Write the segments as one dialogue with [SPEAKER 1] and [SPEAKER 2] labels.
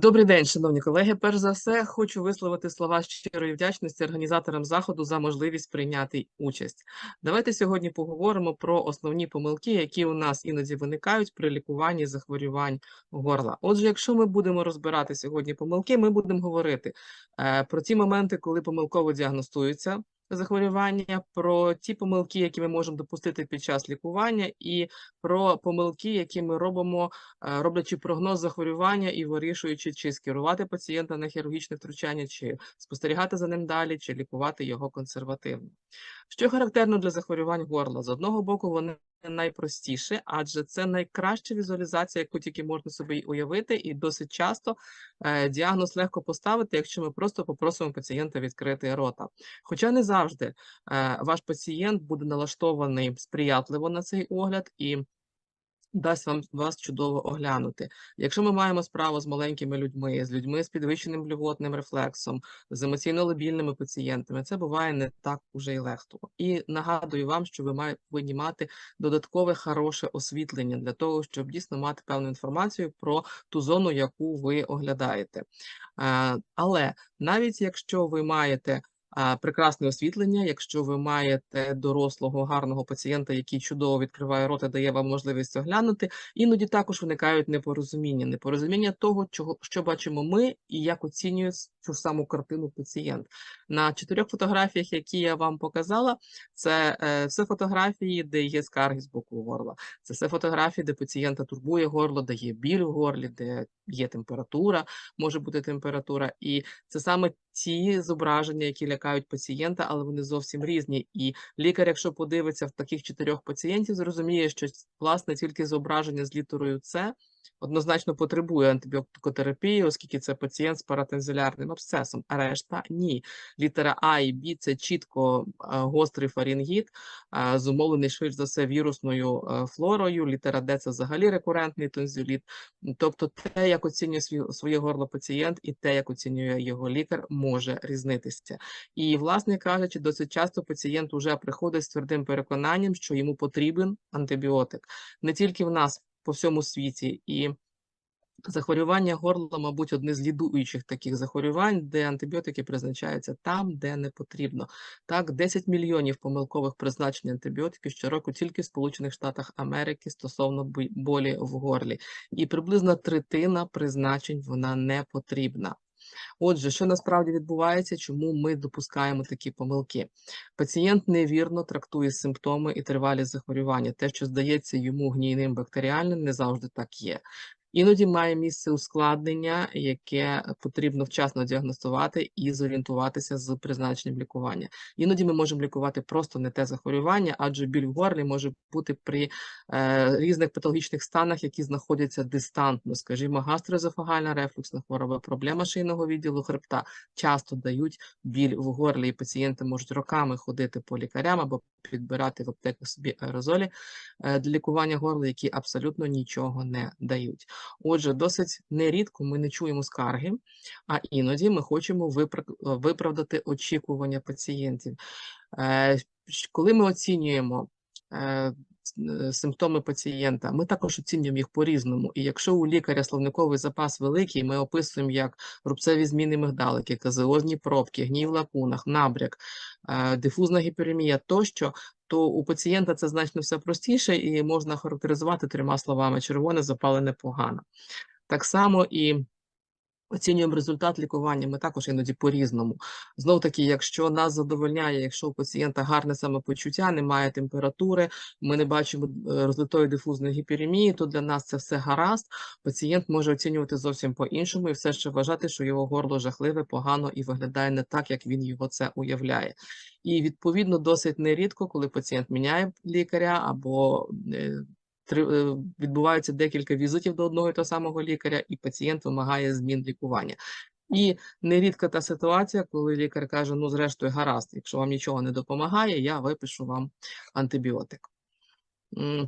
[SPEAKER 1] Добрий день, шановні колеги. Перш за все, хочу висловити слова щирої вдячності організаторам заходу за можливість прийняти участь. Давайте сьогодні поговоримо про основні помилки, які у нас іноді виникають при лікуванні захворювань горла. Отже, якщо ми будемо розбирати сьогодні помилки, ми будемо говорити е, про ті моменти, коли помилково діагностуються захворювання, про ті помилки, які ми можемо допустити під час лікування, і про помилки, які ми робимо, е, роблячи прогноз захворювання і вирішуючи, чи скерувати пацієнта на хірургічне втручання, чи спостерігати за ним далі, чи лікувати його консервативно. Що характерно для захворювань горла? З одного боку, вони найпростіше, адже це найкраща візуалізація, яку тільки можна собі уявити, і досить часто е, діагноз легко поставити, якщо ми просто попросимо пацієнта відкрити рота. Хоча не завжди е, ваш пацієнт буде налаштований сприятливо на цей огляд і дасть вам вас чудово оглянути. Якщо ми маємо справу з маленькими людьми, з людьми з підвищеним блювотним рефлексом, з емоційно-лобільними пацієнтами, це буває не так уже й легко. І нагадую вам, що ви повинні мати додаткове хороше освітлення для того, щоб дійсно мати певну інформацію про ту зону, яку ви оглядаєте. Е, але навіть якщо ви маєте прекрасне освітлення. Якщо ви маєте дорослого гарного пацієнта, який чудово відкриває рот і дає вам можливість оглянути, іноді також виникають непорозуміння, непорозуміння того, чого що бачимо ми і як оцінює цю саму картину пацієнт. На чотирьох фотографіях, які я вам показала, це е, все фотографії, де є скарги з боку горла. Це все фотографії, де пацієнта турбує горло, де є біль в горлі, де є температура, може бути температура, і це саме ті зображення, які лякають пацієнта, але вони зовсім різні. І лікар, якщо подивиться в таких чотирьох пацієнтів, зрозуміє, що власне тільки зображення з літерою С однозначно потребує антибіотикотерапії, оскільки це пацієнт з паратензилярним абсцесом, а решта ні. Літера А і Б це чітко гострий фарінгіт, зумовлений швидше за все вірусною флорою. Літера Д це взагалі рекурентний тонзиліт. Тобто, те, як оцінює своє горло пацієнт, і те, як оцінює його лікар, може різнитися. І, власне кажучи, досить часто пацієнт вже приходить з твердим переконанням, що йому потрібен антибіотик. Не тільки в нас по всьому світі. І захворювання горла, мабуть, одне з лідуючих таких захворювань, де антибіотики призначаються там, де не потрібно. Так, 10 мільйонів помилкових призначень антибіотиків щороку тільки в Сполучених Штатах Америки стосовно болі в горлі. І приблизно третина призначень вона не потрібна. Отже, що насправді відбувається, чому ми допускаємо такі помилки? Пацієнт невірно трактує симптоми і тривалі захворювання. Те, що здається йому гнійним бактеріальним, не завжди так є. Іноді має місце ускладнення, яке потрібно вчасно діагностувати і зорієнтуватися з призначенням лікування. Іноді ми можемо лікувати просто не те захворювання, адже біль в горлі може бути при е, різних патологічних станах, які знаходяться дистантно, скажімо, гастроезофагальна рефлюксна хвороба, проблема шийного відділу хребта часто дають біль в горлі, і пацієнти можуть роками ходити по лікарям або підбирати в аптеку собі аерозолі е, для лікування горла, які абсолютно нічого не дають. Отже, досить нерідко ми не чуємо скарги, а іноді ми хочемо виправдати очікування пацієнтів. Е, коли ми оцінюємо е, симптоми пацієнта, ми також оцінюємо їх по-різному. І якщо у лікаря словниковий запас великий, ми описуємо як рубцеві зміни мигдалики, казеозні пробки, гній в лакунах, набряк, е, дифузна гіперемія тощо, то у пацієнта це значно все простіше і можна характеризувати трьома словами: червоне запалене погано. Так само і. Оцінюємо результат лікування, ми також іноді по-різному. Знов таки, якщо нас задовольняє, якщо у пацієнта гарне самопочуття, немає температури, ми не бачимо е, розлитої дифузної гіперемії, то для нас це все гаразд. Пацієнт може оцінювати зовсім по-іншому і все ще вважати, що його горло жахливе, погано і виглядає не так, як він його це уявляє. І відповідно досить нерідко, коли пацієнт міняє лікаря або е, Е, декілька візитів до одного і того самого лікаря, і пацієнт вимагає змін лікування. І нерідка та ситуація, коли лікар каже: ну, зрештою, гаразд, якщо вам нічого не допомагає, я випишу вам антибіотик.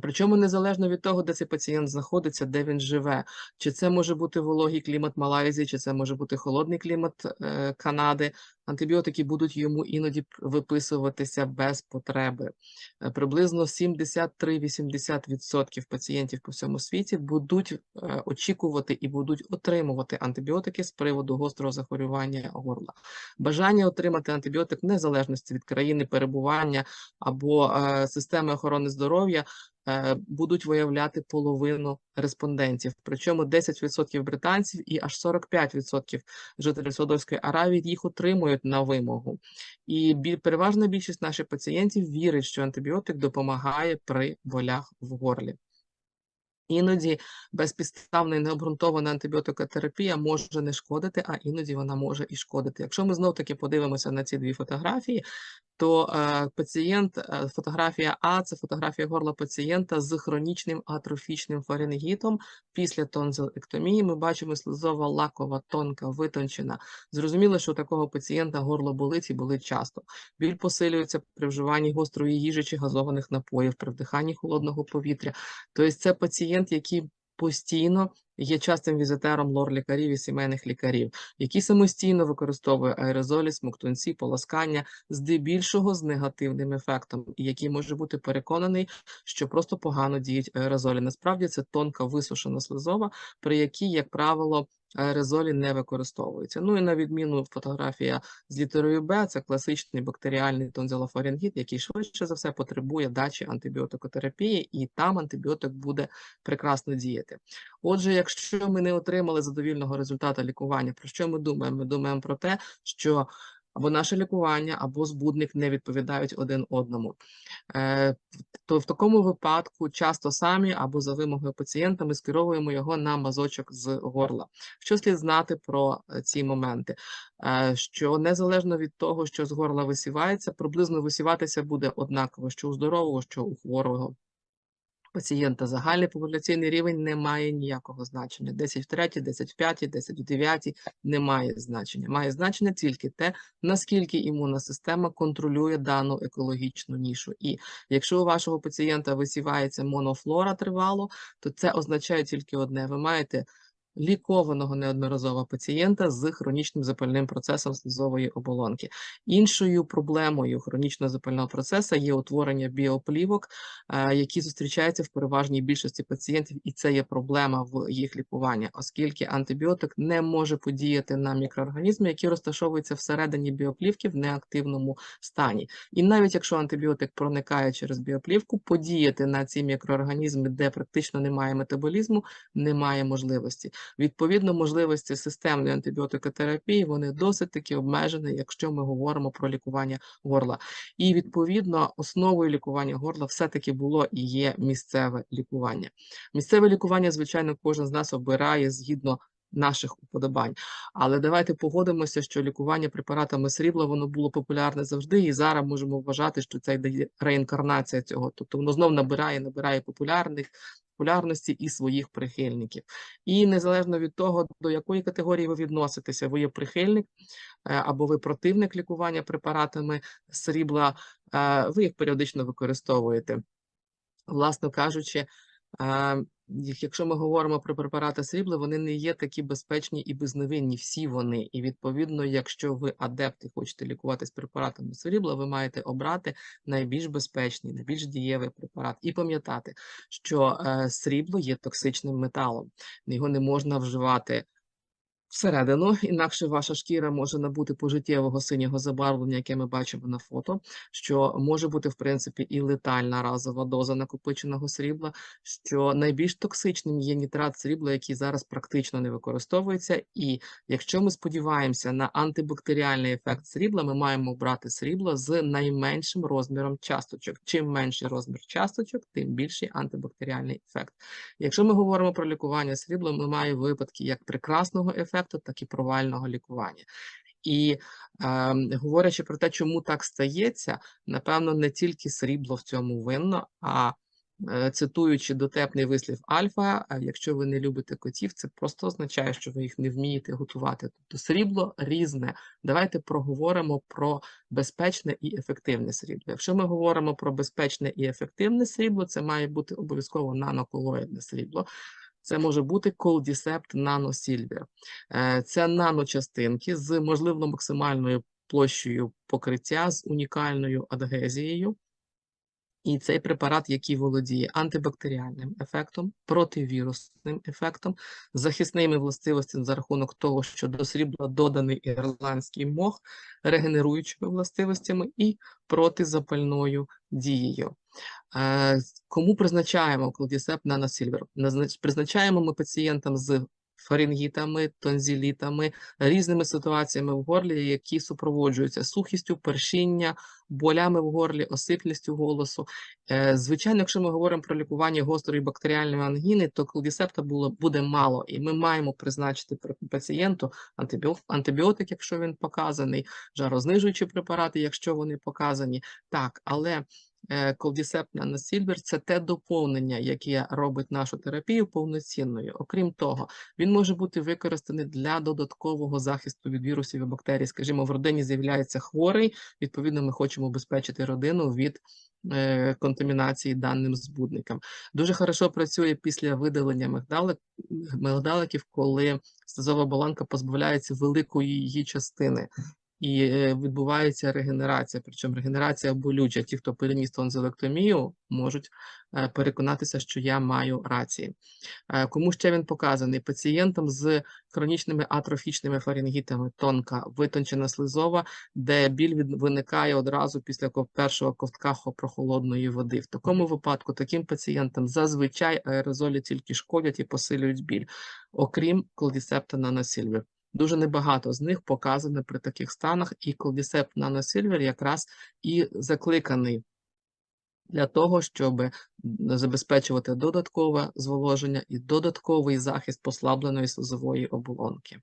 [SPEAKER 1] Причому незалежно від того, де цей пацієнт знаходиться, де він живе, чи це може бути вологий клімат Малайзії, чи це може бути холодний клімат е, Канади, антибіотики будуть йому іноді виписуватися без потреби. Е, Приблизно 73-80% пацієнтів по всьому світі будуть е, очікувати і будуть отримувати антибіотики з приводу гострого захворювання горла. Бажання отримати антибіотик незалежності від країни перебування або е, системи охорони здоров'я будуть виявляти половину респондентів. Причому 10% британців і аж 45% жителів Саудовської Аравії їх отримують на вимогу. І переважна більшість наших пацієнтів вірить, що антибіотик допомагає при болях в горлі. Іноді безпідставна і необґрунтована антибіотикотерапія може не шкодити, а іноді вона може і шкодити. Якщо ми знов таки подивимося на ці дві фотографії, то е, пацієнт, е, фотографія А це фотографія горла пацієнта з хронічним атрофічним фарингітом. Після тонзилектомії ми бачимо слизова лакова, тонка, витончена. Зрозуміло, що у такого пацієнта горло болить і болить часто. Біль посилюється при вживанні гострої їжі чи газованих напоїв, при вдиханні холодного повітря. Тобто це пацієнт, який постійно є частим візитером лор-лікарів і сімейних лікарів, який самостійно використовує аерозолі, смоктунці, полоскання, здебільшого з негативним ефектом, і який може бути переконаний, що просто погано діють аерозолі. Насправді це тонка висушена слизова, при якій, як правило, аерозолі не використовуються. Ну і на відміну фотографія з літерою Б, це класичний бактеріальний тонзилофарингіт, який швидше за все потребує дачі антибіотикотерапії, і там антибіотик буде прекрасно діяти. Отже, якщо ми не отримали задовільного результату лікування, про що ми думаємо? Ми думаємо про те, що або наше лікування, або збудник не відповідають один одному. Е, то в такому випадку часто самі або за вимогою пацієнта ми скеровуємо його на мазочок з горла. Що слід знати про е, ці моменти? Е, Що незалежно від того, що з горла висівається, приблизно висіватися буде однаково, що у здорового, що у хворого пацієнта. Загальний популяційний рівень не має ніякого значення. 10 в 3, 10 в 5, 10 в 9 не має значення. Має значення тільки те, наскільки імунна система контролює дану екологічну нішу. І якщо у вашого пацієнта висівається монофлора тривало, то це означає тільки одне: ви маєте лікованого неодноразово пацієнта з хронічним запальним процесом слизової оболонки. Іншою проблемою хронічного запального процесу є утворення біоплівок, е, які зустрічаються в переважній більшості пацієнтів, і це є проблема в їх лікуванні, оскільки антибіотик не може подіяти на мікроорганізми, які розташовуються всередині біоплівки в неактивному стані. І навіть якщо антибіотик проникає через біоплівку, подіяти на ці мікроорганізми, де практично немає метаболізму, немає можливості. Відповідно, можливості системної антибіотикотерапії вони досить таки обмежені, якщо ми говоримо про лікування горла. І відповідно основою лікування горла все-таки було і є місцеве лікування. Місцеве лікування, звичайно, кожен з нас обирає згідно наших уподобань. Але давайте погодимося, що лікування препаратами срібла воно було популярне завжди, і зараз можемо вважати, що це йде реінкарнація цього. Тобто воно знов набирає, набирає популярних популярності і своїх прихильників. І незалежно від того, до якої категорії ви відноситеся, ви є прихильник е, або ви противник лікування препаратами срібла, е, ви їх періодично використовуєте. Власно кажучи, е, якщо ми говоримо про препарати срібла, вони не є такі безпечні і безневинні, всі вони. І відповідно, якщо ви адепт і хочете лікуватись препаратами срібла, ви маєте обрати найбільш безпечний, найбільш дієвий препарат. І пам'ятати, що е, срібло є токсичним металом, його не можна вживати всередину, інакше ваша шкіра може набути пожиттєвого синього забарвлення, яке ми бачимо на фото, що може бути в принципі і летальна разова доза накопиченого срібла, що найбільш токсичним є нітрат срібла, який зараз практично не використовується. І якщо ми сподіваємося на антибактеріальний ефект срібла, ми маємо брати срібло з найменшим розміром часточок. Чим менший розмір часточок, тим більший антибактеріальний ефект. Якщо ми говоримо про лікування сріблом, ми маємо випадки як прекрасного ефекту, так і провального лікування. І е, говорячи про те, чому так стається, напевно, не тільки срібло в цьому винно, а е, цитуючи дотепний вислів Альфа, якщо ви не любите котів, це просто означає, що ви їх не вмієте готувати. Тобто срібло різне. Давайте проговоримо про безпечне і ефективне срібло. Якщо ми говоримо про безпечне і ефективне срібло, це має бути обов'язково наноколоїдне срібло. Це може бути колдісепт Silver. Е, Це наночастинки з можливо максимальною площею покриття з унікальною адгезією. І цей препарат, який володіє антибактеріальним ефектом, противірусним ефектом, захисними властивостями за рахунок того, що до срібла доданий ірландський мох, регенеруючими властивостями і протизапальною дією. Е, Кому призначаємо Кладісеп наносільвер? Призначаємо ми пацієнтам з фарингітами, тонзілітами, різними ситуаціями в горлі, які супроводжуються сухістю, першіння, болями в горлі, осиплістю голосу. Е, Звичайно, якщо ми говоримо про лікування гострої бактеріальної ангіни, то кладісепта було, буде мало, і ми маємо призначити пр- пацієнту антибіо- антибіотик, якщо він показаний, жарознижуючі препарати, якщо вони показані. Так, але е, Колдісеп наносільвер – це те доповнення, яке робить нашу терапію повноцінною. Окрім того, він може бути використаний для додаткового захисту від вірусів і бактерій. Скажімо, в родині з'являється хворий, відповідно, ми хочемо убезпечити родину від е, контамінації даним збудником. Дуже хорошо працює після видалення мигдалик, мигдаликів, коли слизова оболонка позбавляється великої її частини. І е, відбувається регенерація, причому регенерація болюча. Ті, хто переніс тонзилектомію, можуть е, переконатися, що я маю рації. Е, Кому ще він показаний? Пацієнтам з хронічними атрофічними фарінгітами, тонка, витончена слизова, де біль виникає одразу після першого ковтка прохолодної води. В такому випадку таким пацієнтам зазвичай аерозолі тільки шкодять і посилюють біль, окрім клодісепта наносільвер. Дуже небагато з них показано при таких станах, і Колдісеп наносильвер якраз і закликаний для того, щоб забезпечувати додаткове зволоження і додатковий захист послабленої слизової оболонки.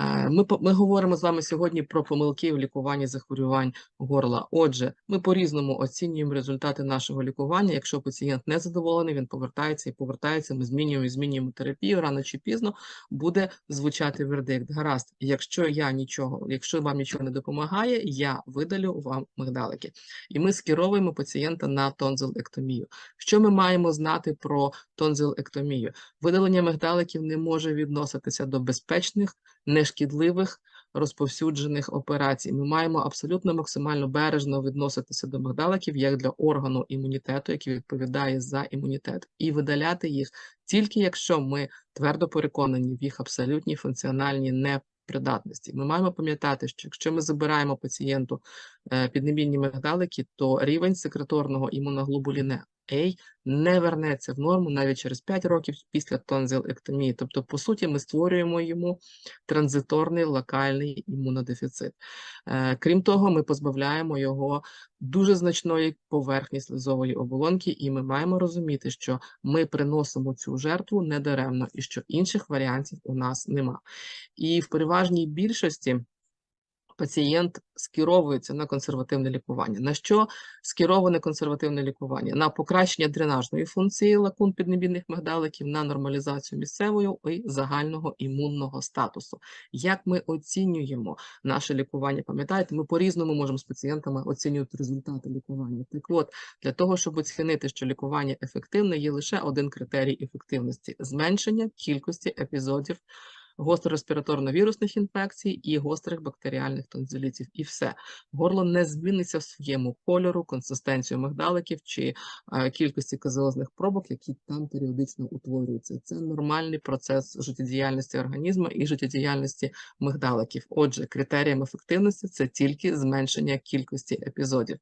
[SPEAKER 1] Е, Ми, по- ми говоримо з вами сьогодні про помилки в лікуванні захворювань горла. Отже, ми по-різному оцінюємо результати нашого лікування. Якщо пацієнт не задоволений, він повертається і повертається. Ми змінюємо і змінюємо терапію. Рано чи пізно буде звучати вердикт. Гаразд, якщо я нічого, якщо вам нічого не допомагає, я видалю вам мигдалики. І ми скеровуємо пацієнта на тонзилектомію. Що ми маємо знати про тонзилектомію? Видалення мигдаликів не може відноситися до безпечних, нешкідливих, розповсюджених операцій. Ми маємо абсолютно максимально бережно відноситися до мигдаликів як для органу імунітету, який відповідає за імунітет, і видаляти їх тільки якщо ми твердо переконані в їх абсолютній функціональній непридатності. Ми маємо пам'ятати, що якщо ми забираємо пацієнту е, піднебільні мигдалики, то рівень секреторного імуноглобуліна А не вернеться в норму навіть через 5 років після тонзилектомії. Тобто, по суті, ми створюємо йому транзиторний локальний імунодефіцит. Е, Крім того, ми позбавляємо його дуже значної поверхні слизової оболонки, і ми маємо розуміти, що ми приносимо цю жертву недаремно і що інших варіантів у нас нема. І в переважній більшості пацієнт скеровується на консервативне лікування. На що скероване консервативне лікування? На покращення дренажної функції лакун піднебільних мигдаликів, на нормалізацію місцевого і загального імунного статусу. Як ми оцінюємо наше лікування? Пам'ятаєте, ми по-різному можемо з пацієнтами оцінювати результати лікування. Так от, для того, щоб оцінити, що лікування ефективне, є лише один критерій ефективності зменшення кількості епізодів гостро-респіраторно-вірусних інфекцій і гострих бактеріальних тонзилітів. І все. Горло не зміниться в своєму кольору, консистенцію мигдаликів чи е, кількості казеозних пробок, які там періодично утворюються. Це нормальний процес життєдіяльності організму і життєдіяльності мигдаликів. Отже, критерієм ефективності це тільки зменшення кількості епізодів.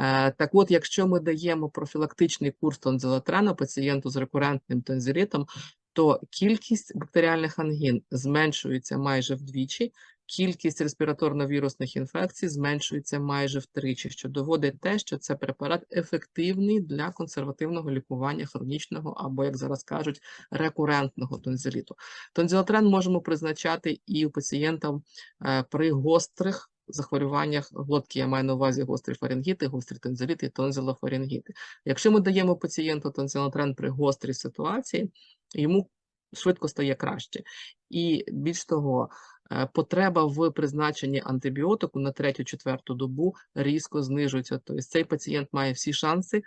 [SPEAKER 1] Е, Так от, якщо ми даємо профілактичний курс тонзилотрена пацієнту з рекурентним тонзилітом, то кількість бактеріальних ангін зменшується майже вдвічі, кількість респіраторно-вірусних інфекцій зменшується майже втричі, що доводить те, що це препарат ефективний для консервативного лікування хронічного або, як зараз кажуть, рекурентного тонзиліту. Тонзилотрен можемо призначати і у пацієнтів е, при гострих захворюваннях глотки, я маю на увазі гострі фарингіти, гострі тонзиліти тонзилофарингіти. Якщо ми даємо пацієнту тонзилотрен при гострій ситуації, йому швидко стає краще. І більш того, е, потреба в призначенні антибіотику на третю-четверту добу різко знижується. Тобто цей пацієнт має всі шанси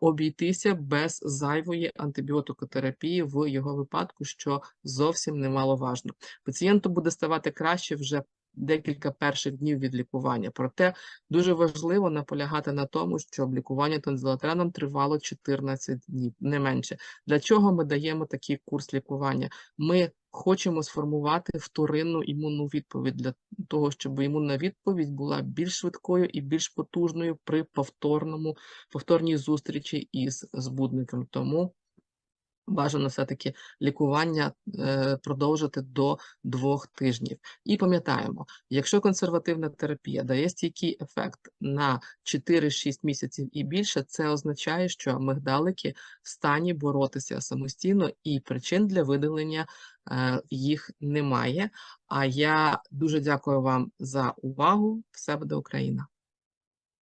[SPEAKER 1] обійтися без зайвої антибіотикотерапії в його випадку, що зовсім немаловажно. Пацієнту буде ставати краще вже декілька перших днів від лікування. Проте дуже важливо наполягати на тому, щоб лікування тонзилотреном тривало 14 днів, не менше. Для чого ми даємо такий курс лікування? Ми хочемо сформувати вторинну імунну відповідь для того, щоб імунна відповідь була більш швидкою і більш потужною при повторному повторній зустрічі із збудником. Тому бажано все-таки лікування е, продовжити до двох тижнів. І пам'ятаємо, якщо консервативна терапія дає стійкий ефект на 4-6 місяців і більше, це означає, що мигдалики в стані боротися самостійно, і причин для видалення е, їх немає. А я дуже дякую вам за увагу. Все буде Україна!